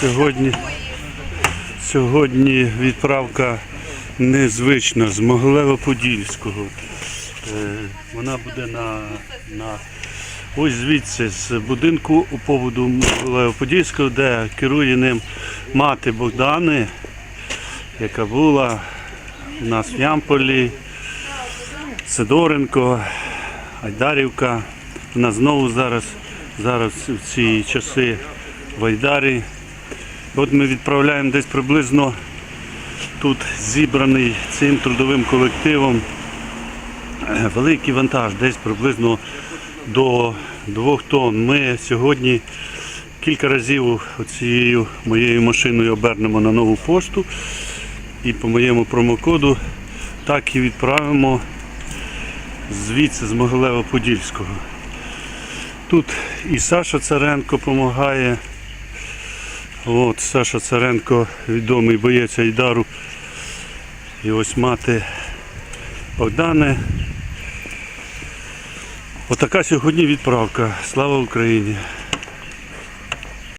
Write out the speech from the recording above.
Сьогодні, сьогодні відправка незвична з Могилево-Подільського. Е, Вона буде на, на ось звідси з будинку у поводу Могилево-Подільського, де керує ним мати Богдани, яка була у нас в Ямполі, Сидоренко, Айдарівка. Вона знову зараз, зараз в ці часи в. От ми відправляємо десь приблизно тут зібраний цим трудовим колективом е, великий вантаж, десь приблизно до 2 тонн. Ми сьогодні кілька разів цією моєю машиною обернемо на нову пошту і по моєму промокоду так і відправимо звідси з Могилева-Подільського. Тут і Саша Царенко допомагає. От Саша Царенко, відомий боєць Айдару. І ось мати Богдане. Отака сьогодні відправка. Слава Україні!